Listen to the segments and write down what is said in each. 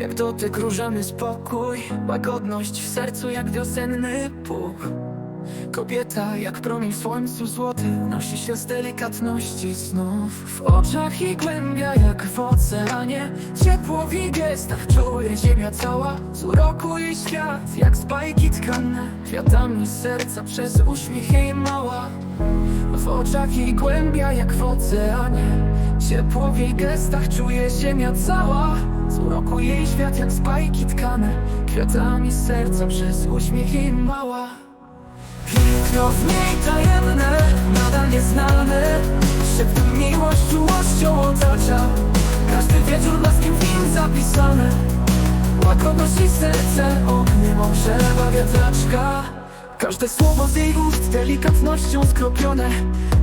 Jak dotyk różany spokój Łagodność w sercu jak wiosenny puch. Kobieta jak promień w słońcu złoty Nosi się z delikatności znów. W oczach i głębia jak w oceanie Ciepło w gestach czuje ziemia cała. Z uroku jej świat jak z bajki tkane Kwiatami serca przez uśmiech jej mała. W oczach jej głębia jak w oceanie Ciepło w jej gestach czuje ziemia cała. Z uroku jej świat jak z bajki tkane Kwiatami serca przez uśmiech jej mała. Piękno w niej tajemne, nadal nieznane Szeptem miłość czułością otacza. Każdy wieczór blaskiem w nim zapisane. Łagodność i serce ogniem ogrzewa wiatraczka Każde słowo z jej ust delikatnością skropione.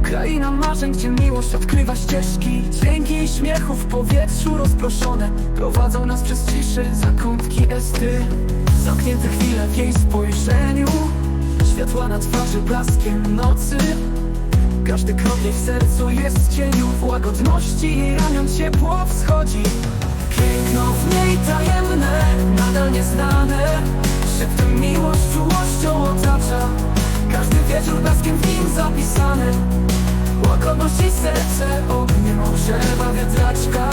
Kraina marzeń, gdzie miłość odkrywa ścieżki. Dźwięki i śmiechu w powietrzu rozproszone. Prowadzą nas przez ciszy, zakątki esty. Zamknięte chwile w jej spojrzeniu. Światła na twarzy blaskiem nocy. Każdy krok jej w sercu jest cieniu W łagodności. Jej ramion ciepło wschodzi. Piękno w niej tajemne, nadal nieznane. Szeptem miłość otacza Każdy wieczór blaskiem w nim zapisany. Łagodność i serce ogniem ogrzewa wiatraczka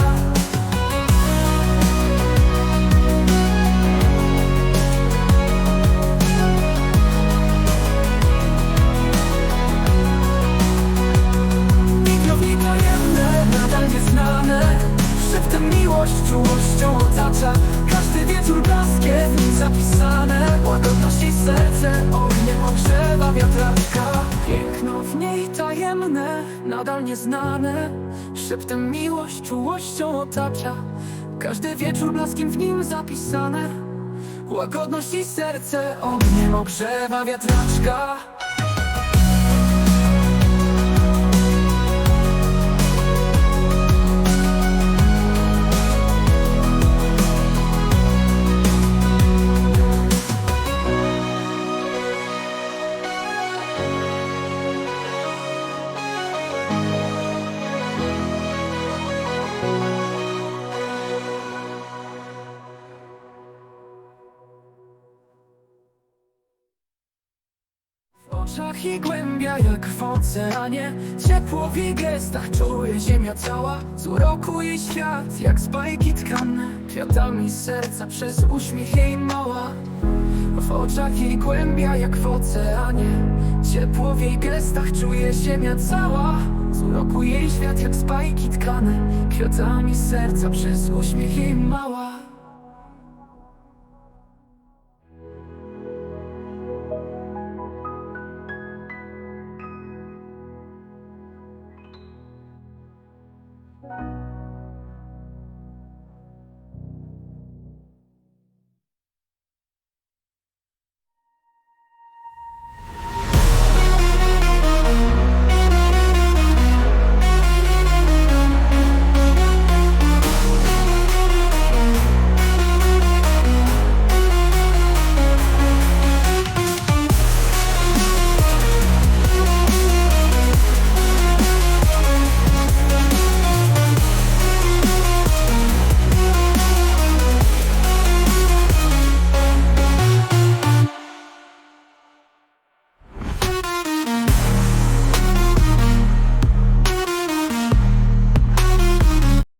miłość czułością otacza. Każdy wieczór blaskiem w nim zapisane. Łagodność i serce ogniem ogrzewa wiatraczka. Piękno w niej tajemne, nadal nieznane. Szeptem miłość czułością otacza. Każdy wieczór blaskiem w nim zapisane. Łagodność i serce ogniem ogrzewa wiatraczka oczach i głębia jak w oceanie. Ciepło w jej gestach czuje ziemia cała. Z uroku jej świat jak z bajki tkane. Kwiatami serca przez uśmiech jej mała. W oczach jej głębia jak w oceanie. Ciepło w jej gestach czuje ziemia cała. Z uroku jej świat jak z bajki tkane. Kwiatami serca przez uśmiech jej mała